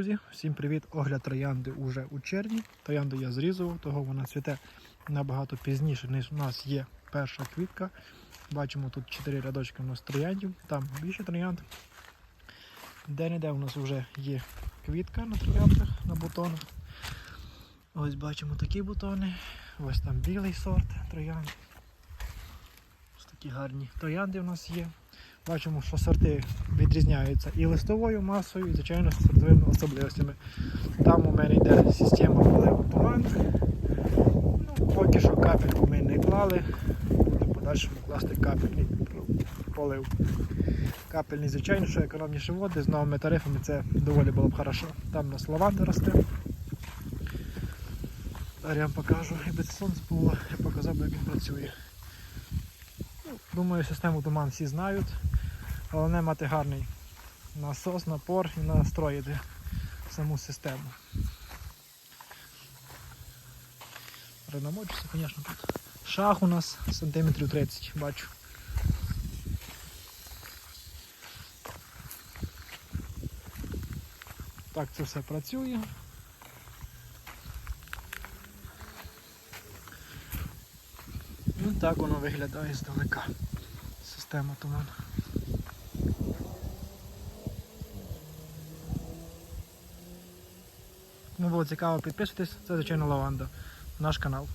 Друзі, всім привіт! Огляд троянди уже у червні. Троянду я зрізував, того вона цвіте набагато пізніше, ніж у нас є перша квітка. Бачимо тут 4 рядочки у нас трояндів, там більше троянд. Де-не-де у нас вже є квітка на трояндах, на бутонах. Ось бачимо такі бутони. Ось там білий сорт троянд. Ось такі гарні троянди у нас є. Бачимо, що сорти відрізняються і листовою масою, і, звичайно, сортовими особливостями. Там у мене йде система поливу туман. Ну, поки що капельку ми не клали, будемо подальшому класти капельний полив. Капельний, звичайно, що економніше води з новими тарифами це доволі було б хорошо. Там у нас лаванда росте. Зараз я вам покажу, якби це сонце було, я показав як він працює. Думаю, систему туман всі знають. Головне мати гарний насос, напор і настроїти саму систему. Ренамочуся, звісно, тут. Шах у нас сантиметрів 30, бачу. Так це все працює. Так воно виглядає здалека. Система туману. Кому було цікаво, підписуйтесь, це звичайно лаванда. Наш канал.